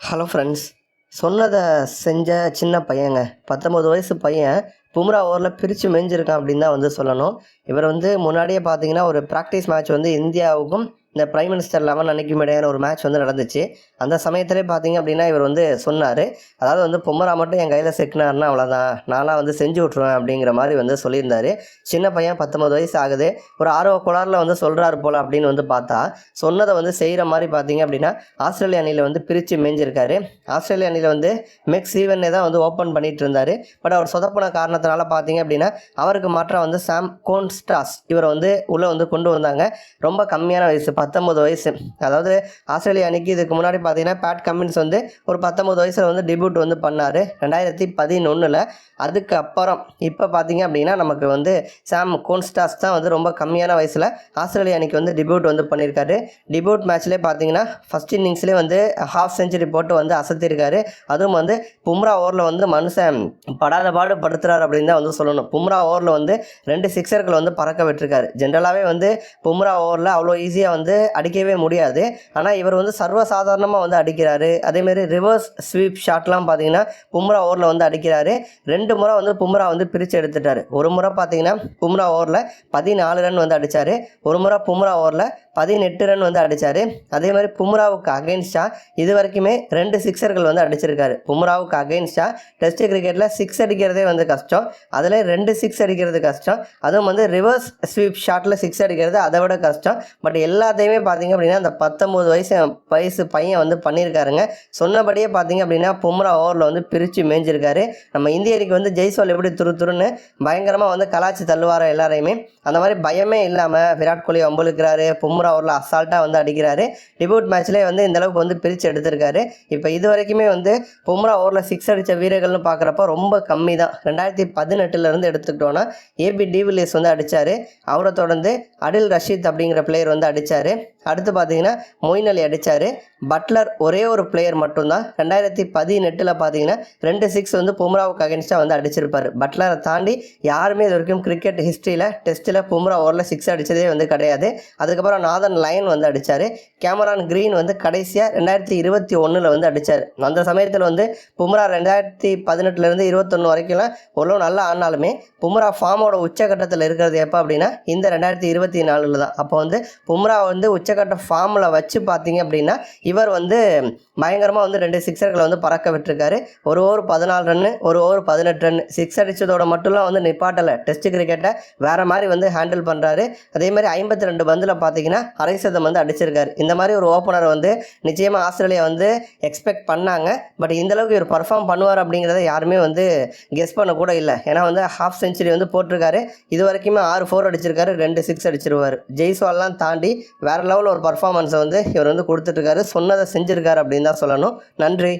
Hello friends சொன்னதை செஞ்ச சின்ன பையங்க பத்தொம்பது வயசு பையன் பும்ரா ஓவரில் பிரித்து மேய்ஞ்சிருக்கான் அப்படின்னு தான் வந்து சொல்லணும். இவர் வந்து முன்னாடியே பார்த்தீங்கன்னா ஒரு ப்ராக்டிஸ் மேட்ச் வந்து இந்தியாவுக்கும் இந்த பிரைம் மினிஸ்டர் லெவன் அன்னைக்கும் இடையான ஒரு மேட்ச் வந்து நடந்துச்சு. அந்த சமயத்திலே பார்த்தீங்க அப்படின்னா இவர் வந்து சொன்னார். அதாவது வந்து பொம்மரா மட்டும் என் கையில் சிக்கினார்னா அவ்வளோதான் நான்லாம் வந்து செஞ்சு விட்ருவேன் அப்படிங்கிற மாதிரி வந்து சொல்லியிருந்தார். சின்ன பையன் பத்தொம்பது வயசு ஆகுது. ஒரு ஆர்வ கோளாறில் வந்து சொல்கிறாரு போல் அப்படின்னு வந்து பார்த்தா சொன்னதை வந்து செய்கிற மாதிரி பார்த்தீங்க அப்படின்னா ஆஸ்திரேலிய அணியில் வந்து பிரித்து மேஞ்சிருக்காரு. ஆஸ்திரேலிய அணியில் வந்து மெக்ஸ் ஈவனே தான் வந்து ஓப்பன் பண்ணிட்டு இருந்தார். பட் அவர் சொதப்பின காரணத்தினால பார்த்தீங்க அப்படின்னா அவருக்கு மாற்றம் வந்து சாம் கோன்ஸ்டாஸ் இவரை வந்து உள்ளே வந்து கொண்டு வந்தாங்க. ரொம்ப கம்மியான வயசு பத்தொம்பது வயசு. அதாவது ஆஸ்திரேலியா அணிக்கு இதுக்கு முன்னாடி பார்த்தீங்கன்னா பேட் கமின்ஸ் வந்து ஒரு பத்தொம்பது வயசில் வந்து டெபியூட் வந்து பண்ணார் ரெண்டாயிரத்தி பதினொன்றில் அதுக்கப்புறம் இப்போ பார்த்தீங்க அப்படின்னா நமக்கு வந்து சாம் கோன்ஸ்டாஸ் தான் வந்து ரொம்ப கம்மியான வயசில் ஆஸ்திரேலியா அணிக்கு வந்து டிபியூட் வந்து பண்ணியிருக்காரு. டிபியூட் மேட்ச்லேயே பார்த்தீங்கன்னா ஃபஸ்ட் இன்னிங்ஸ்லேயே வந்து ஹாஃப் செஞ்சுரி போட்டு வந்து அசத்திருக்காரு. அதுவும் வந்து பும்ரா ஓவரில் வந்து மனுஷன் படாத பாடு படுத்துறாரு அப்படின்னு தான் வந்து சொல்லணும். பும்ரா ஓவரில் வந்து ரெண்டு சிக்ஸர்கள் வந்து பறக்க விட்டுருக்காரு. ஜென்ரலாகவே வந்து பும்ரா ஓவரில் அவ்வளோ ஈஸியாக வந்து அடிக்கவே முடியாது. ஆனால் இவர் வந்து சர்வசாதாரணமாக வந்து அடிக்கிறாரு. அதேமாரி ரிவர்ஸ் ஸ்வீப் ஷாட்லாம் பார்த்தீங்கன்னா பும்ரா ஓவரில் வந்து அடிக்கிறாரு. ரெண்டு முறை வந்து பும்ரா வந்து பிரித்து எடுத்துட்டாரு. ஒரு முறை பார்த்தீங்கன்னா பும்ரா ஓவரில் பதினாலு ரன் வந்து அடித்தார் ஒரு முறை பும்ரா ஓவரில் பதினெட்டு ரன் வந்து அடித்தார் அதே மாதிரி பும்ராவுக்கு அகெயின்ஸ்டாக இது வரைக்குமே ரெண்டு சிக்ஸர்கள் வந்து அடிச்சிருக்காரு. பும்ராவுக்கு அகைன்ஸ்டாக டெஸ்ட் கிரிக்கெட்டில் சிக்ஸ் அடிக்கிறதே வந்து கஷ்டம். அதில் ரெண்டு சிக்ஸ் அடிக்கிறது கஷ்டம். அதுவும் வந்து ரிவர்ஸ் ஸ்வீப் ஷாட்டில் சிக்ஸ் அடிக்கிறது அதை விட கஷ்டம். பட் எல்லாத்தையுமே பார்த்தீங்க அப்படின்னா அந்த பத்தொம்போது வயசு வயசு பையன் வந்து பண்ணியிருக்காருங்க. சொன்னபடியே பார்த்தீங்க அப்படின்னா பும்ரா ஓவரில் வந்து பிரித்து மேய்ஞ்சிருக்காரு. நம்ம இந்திய அணிக்கு வந்து ஜெய்ஸ்வால் எப்படி துரு துருன்னு பயங்கரமாக வந்து கலாச்சி தள்ளுவார எல்லாரையுமே. அந்த மாதிரி பயமே இல்லாமல் விராட் கோலி வம்புழுக்கிறாரு. பும்ரா ஓவரில் அசால்ட்டாக வந்து அடிக்கிறாரு. டிபியூட் மேட்ச்லேயே வந்து இந்த அளவுக்கு வந்து பிரித்து எடுத்திருக்காரு. இப்போ இது வரைக்குமே வந்து பும்ரா ஓவரில் சிக்ஸ் அடித்த வீரர்கள்னு பார்க்குறப்ப ரொம்ப கம்மி தான் ரெண்டாயிரத்தி பதினெட்டுலேருந்து எடுத்துக்கிட்டோன்னா ஏபி டிவிலியர்ஸ் வந்து அடித்தார் அவரை தொடர்ந்து அடில் ரஷீத் அப்படிங்கிற பிளேயர் வந்து அடித்தார் üzere. அடுத்து பார்த்தீங்கன்னா மொயின் அலி அடித்தார் பட்லர் ஒரே ஒரு பிளேயர் மட்டும்தான். ரெண்டாயிரத்தி பதினெட்டில் பார்த்தீங்கன்னா ரெண்டு சிக்ஸ் வந்து பும்ராவுக்கு அகேன்ஸ்டாக வந்து அடிச்சிருப்பார். பட்லரை தாண்டி யாருமே இது வரைக்கும் கிரிக்கெட் ஹிஸ்ட்ரியில் டெஸ்ட்டில் பும்ரா ஓரில் சிக்ஸ் அடித்ததே வந்து கிடையாது. அதுக்கப்புறம் நாதன் லைன் வந்து அடித்தார் கேமரான் கிரீன் வந்து கடைசியாக ரெண்டாயிரத்தி இருபத்தி ஒன்றில் வந்து அடித்தார் அந்த சமயத்தில் வந்து பும்ரா ரெண்டாயிரத்தி பதினெட்டுலேருந்து இருபத்தொன்று வரைக்கும்லாம் ஓரளவு நல்லா ஆனாலுமே பும்ரா ஃபார்மோட உச்சகட்டத்தில் இருக்கிறது எப்போ அப்படின்னா இந்த ரெண்டாயிரத்தி இருபத்தி நாலில் தான் அப்போ வந்து பும்ரா வந்து உச்ச உச்சக்கட்ட ஃபார்மில் வச்சு பார்த்தீங்க அப்படின்னா இவர் வந்து பயங்கரமாக வந்து ரெண்டு சிக்ஸர்களை வந்து பறக்க விட்டுருக்காரு. ஒரு ஓவர் பதினாலு ரன்னு ஒரு ஓவர் பதினெட்டு ரன் சிக்ஸ் அடித்ததோட மட்டும்லாம் வந்து நிப்பாட்டலை. டெஸ்ட் கிரிக்கெட்டை வேறு மாதிரி வந்து ஹேண்டில் பண்ணுறாரு அதே மாதிரி ஐம்பத்தி ரெண்டு பந்தில் பார்த்தீங்கன்னா அரை சதம் வந்து அடிச்சிருக்காரு. இந்த மாதிரி ஒரு ஓப்பனர் வந்து நிச்சயமாக ஆஸ்திரேலியா வந்து எக்ஸ்பெக்ட் பண்ணாங்க. பட் இந்தளவுக்கு இவர் பர்ஃபார்ம் பண்ணுவார் அப்படிங்கிறத யாருமே வந்து கெஸ் பண்ண கூட இல்லை. ஏன்னா வந்து ஹாஃப் செஞ்சுரி வந்து போட்டிருக்காரு. இது வரைக்குமே ஆறு ஃபோர் அடிச்சிருக்காரு ரெண்டு சிக்ஸ் அடிச்சிருவார். ஜெய்ஸ்வால்லாம் தாண்டி வேறு லெவலில் ஒரு பர்ஃபார்மன்ஸை வந்து இவர் வந்து கொடுத்துட்ருக்காரு சொன்னதை செஞ்சுருக்காரு அப்படின்னு தான் சொல்லணும். நன்றி.